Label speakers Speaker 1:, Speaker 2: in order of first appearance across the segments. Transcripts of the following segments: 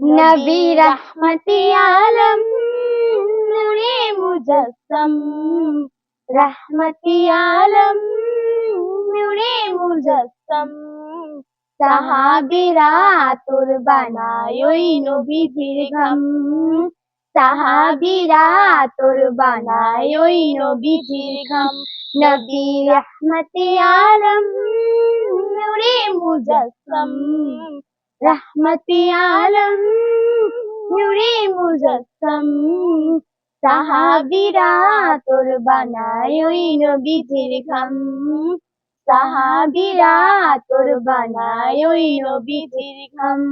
Speaker 1: নবী রহমতি আলম নূরে মুজসম। রহমতি আলম নূরে মুজসম। সাহাবিরা তোর বানায় ওই নবীজির ঘম। সাহাবিরা তোর বানায় ওই নবীজির ঘম। নবী রহমতি আলম নূরে মুজসম। রহমতি আলম নূরে মুজসম সাহাবিরা তোর বানায় ওই নবীজির ঘম। সাহাবিরা তোর বানায় ওই নবীজির ঘম।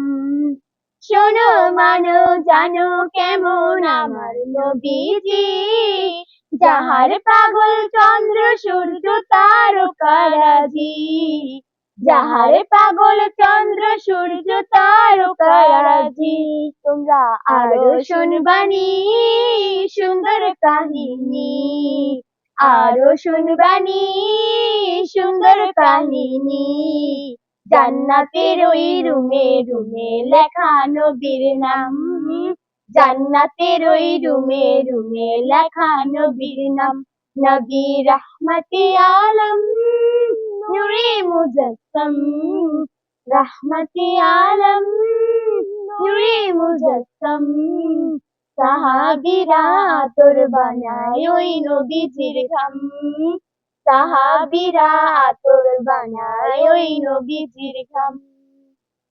Speaker 1: শোনো মানো, জানো কেমন আমার নবীজি। যাহার পাগল চন্দ্র, সূর্য তারকারাজি যাহার পাগল চন্দ্র, সূর্য তারকারাজি তোমরা আরও শুনবানি সুন্দর কাহিনী। আরও শুনবানি সুন্দর কাহিনী। জান্নাতের ওই রুমে রুমে লেখা নবীর নাম। জান্নাতের ওই রুমে রুমে লেখা নবীর নাম। নবী রহমতি আলম। নূরে মুজসম রহমতি আলম, নূরে মুজসম সাহাবিরা তোর বানায় ওই নবীজির ঘাম। সাহাবিরা তোর বানায় ওই নবীজির ঘাম।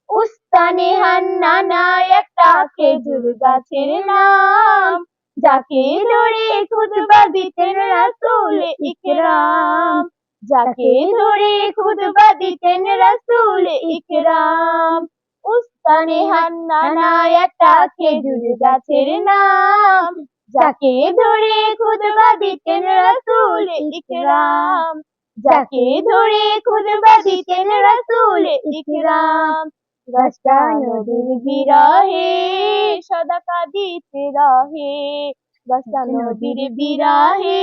Speaker 1: উস্তানে হান্নানা একটা খেজুর গাছের নাম, যাকে ধরে খুতবা দিতেন রাসূল ইকরাম। যাকে ধরে খুতবা দিতেন রাসূল ইকরাম। উস্তানে হান্নানা একটা খেজুর গাছের নাম। যাকে ধরে খুতবা দিতেন রাসূল ইকরাম। যাকে ধরে খুতবা দিতেন রাসূল ইকরাম। গাছটা নদীর বিরহে সদা কাঁদিতে রহে। নদীর বিরহে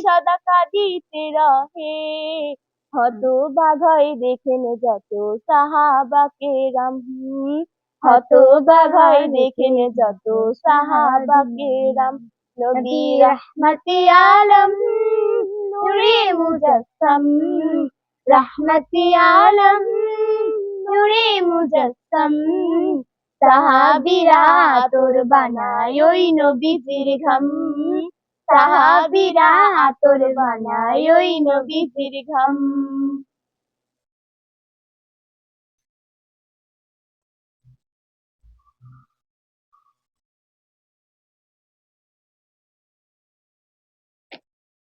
Speaker 1: সদা কাঁদিতে রহে। হত বাঘাই দেখেন যত সাহাবাকে রাম। হত বাঘাই দেখেন যত সাহাবাকে রাম। নবী রহমতি আলম নূরে মুজসম রহমতি আলম নূরে মুজসম সাহাবিরা তোর বানায় ওই নবীজির ঘম। সাহাবিরা তোর বানায় ওই নবীজির ঘম।